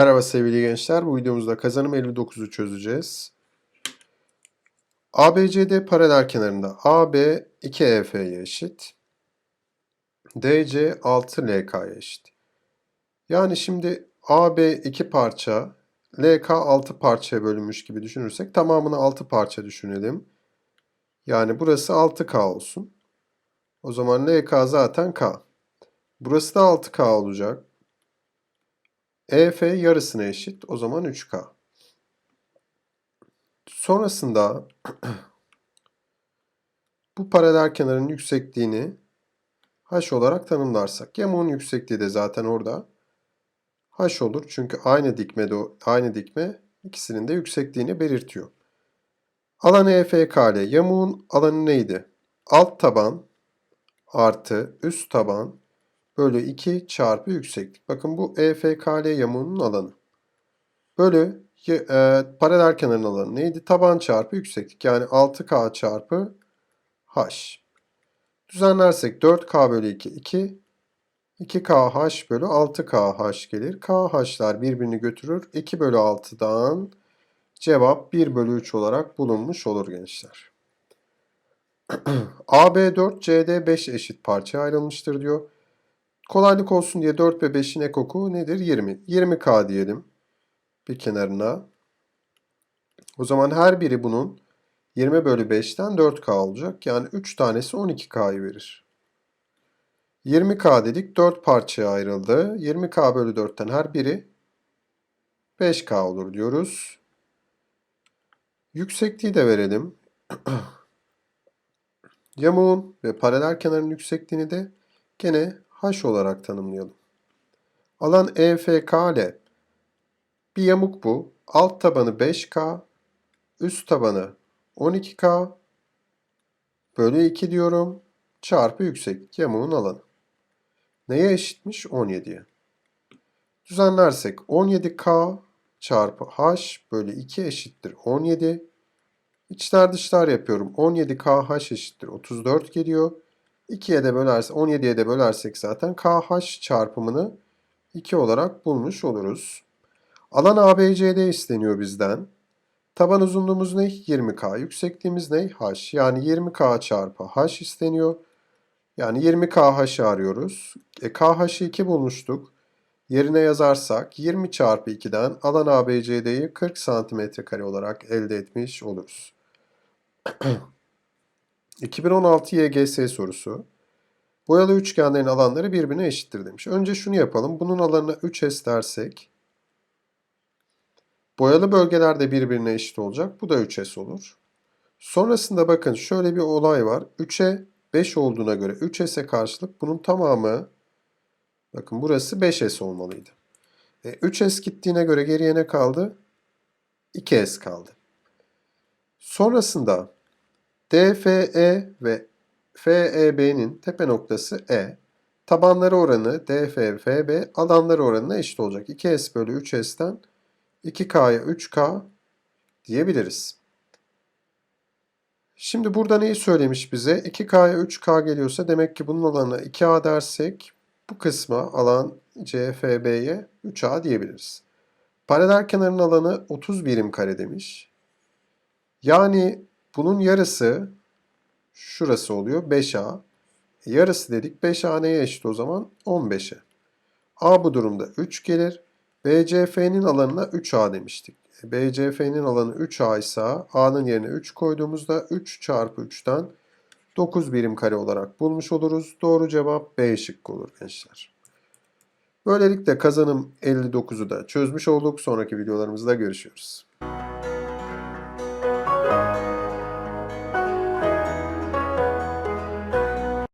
Merhaba sevgili gençler. Bu videomuzda kazanım 59'u çözeceğiz. ABCD paralel kenarında AB 2EF'ye eşit. DC 6LK'ya eşit. Yani şimdi AB 2 parça, LK 6 parçaya bölünmüş gibi düşünürsek tamamını 6 parça düşünelim. Yani burası 6K olsun. O zaman LK zaten K. Burası da 6K olacak. EF yarısına eşit. O zaman 3K. Sonrasında bu paralel kenarın yüksekliğini h olarak tanımlarsak. Yamuğun yüksekliği de zaten orada. h olur. Çünkü aynı dikmede aynı dikme ikisinin de yüksekliğini belirtiyor. Alan EFKL. Yamuğun alanı neydi? Alt taban artı üst taban bölü 2 çarpı yükseklik. Bakın bu EFKL yamuğunun alanı. Bölü e, paralel kenarın alanı neydi? Taban çarpı yükseklik. Yani 6K çarpı H. Düzenlersek 4K bölü 2 2. 2KH bölü 6KH gelir. KH'lar birbirini götürür. 2 bölü 6'dan cevap 1 bölü 3 olarak bulunmuş olur gençler. AB 4, CD 5 eşit parçaya ayrılmıştır diyor. Kolaylık olsun diye 4 ve 5'in ekoku nedir? 20. 20K diyelim bir kenarına. O zaman her biri bunun 20 bölü 5'ten 4K olacak. Yani 3 tanesi 12K'yı verir. 20K dedik 4 parçaya ayrıldı. 20K bölü 4'ten her biri 5K olur diyoruz. Yüksekliği de verelim. Yamuğun ve paralel kenarın yüksekliğini de gene H olarak tanımlayalım. Alan EFKL. Bir yamuk bu. Alt tabanı 5K, üst tabanı 12K bölü 2 diyorum. Çarpı yükseklik yamuğun alanı. Neye eşitmiş? 17'ye. Düzenlersek 17K çarpı H bölü 2 eşittir 17. İçler dışlar yapıyorum. 17KH eşittir 34 geliyor. 2'ye de bölersek 17'ye de bölersek zaten KH çarpımını 2 olarak bulmuş oluruz. Alan ABCD isteniyor bizden. Taban uzunluğumuz ne? 20K. Yüksekliğimiz ne? H. Yani 20K çarpı H isteniyor. Yani 20KH arıyoruz. E, KH'ı 2 bulmuştuk. Yerine yazarsak 20 çarpı 2'den alan ABCD'yi 40 santimetre kare olarak elde etmiş oluruz. 2016 YGS sorusu. Boyalı üçgenlerin alanları birbirine eşittir demiş. Önce şunu yapalım. Bunun alanına 3S dersek boyalı bölgeler de birbirine eşit olacak. Bu da 3S olur. Sonrasında bakın şöyle bir olay var. 3'e 5 olduğuna göre 3S'e karşılık bunun tamamı bakın burası 5S olmalıydı. E, 3S gittiğine göre geriye ne kaldı? 2S kaldı. Sonrasında DFE ve FEB'nin tepe noktası E. Tabanları oranı DFFB alanları oranına eşit olacak. 2S bölü 3S'ten 2K'ya 3K diyebiliriz. Şimdi burada neyi söylemiş bize? 2K'ya 3K geliyorsa demek ki bunun alanına 2A dersek bu kısma alan CFB'ye 3A diyebiliriz. Paralel kenarın alanı 30 birim kare demiş. Yani bunun yarısı şurası oluyor 5A. Yarısı dedik 5A neye eşit o zaman? 15'e. A bu durumda 3 gelir. BCF'nin alanına 3A demiştik. E, BCF'nin alanı 3A ise A'nın yerine 3 koyduğumuzda 3 çarpı 3'ten 9 birim kare olarak bulmuş oluruz. Doğru cevap B şıkkı olur gençler. Böylelikle kazanım 59'u da çözmüş olduk. Sonraki videolarımızda görüşürüz.